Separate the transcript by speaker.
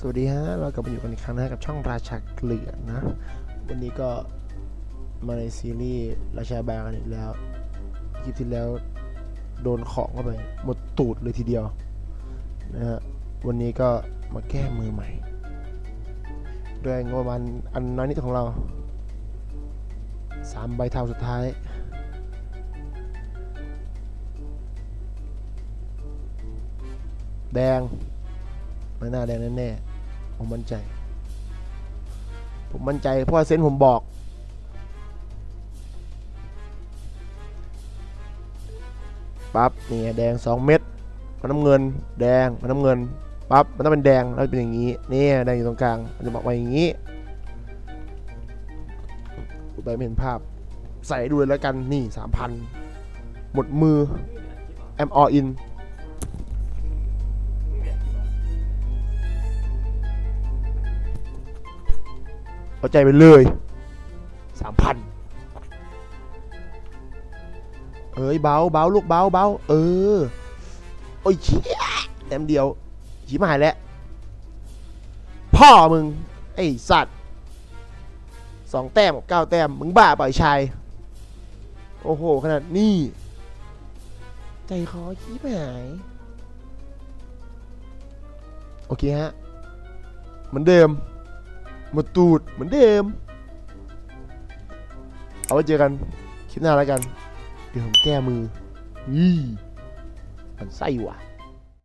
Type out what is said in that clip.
Speaker 1: สวัสดีฮะ เรากลับมาอยู่กันอีกครั้งนะกับช่องราชาเกลือนะ วันนี้ก็มาในซีรีส์ราชาแบร์กันอีกแล้วคลิปที่แล้วโดนของเข้าไป หมดตูดเลยทีเดียวนะฮะ วันนี้ก็มาแก้มือใหม่ ด้วยงบประมาณอันน้อยนิดของเราสามใบเทาสุดท้ายแดง ไม่น่าแดงแน่ๆผมมั่นใจ ผมมั่นใจเพราะเซนส์ผมบอก ปั๊บนี่แดง 2 เม็ดมันน้ำเงิน แดงมันน้ำเงิน ปั๊บ มันต้องเป็นแดง แล้วเป็นอย่างนี้ นี่แดงอยู่ตรงกลาง มันจะบอกมาอย่างนี้อุไปไม่เห็นภาพ ใส่ดูเลยแล้วกัน นี่3,000หมดมือ แอมออิน เอาใจไปเลยสามพันเอ้ยเบาเบาลูกเบาเบาเออ โอ้ยเชี่ยแต้มเดียวชิบหายแล้ว พ่อมึง ไอสัตว์สองแต้มกับเก้าแต้ม มึงบ้าเปล่าไอ้ชาย โอ้โห ขนาดนี้ ใจคอชิบหาย โอเคฮะ เหมือนเดิม หมดตูดเหมือนเดิม เอาไว้เจอกัน คลิปหน้าแล้วกัน เดี๋ยวผมแก้มือยี่มันไส้ว่ะ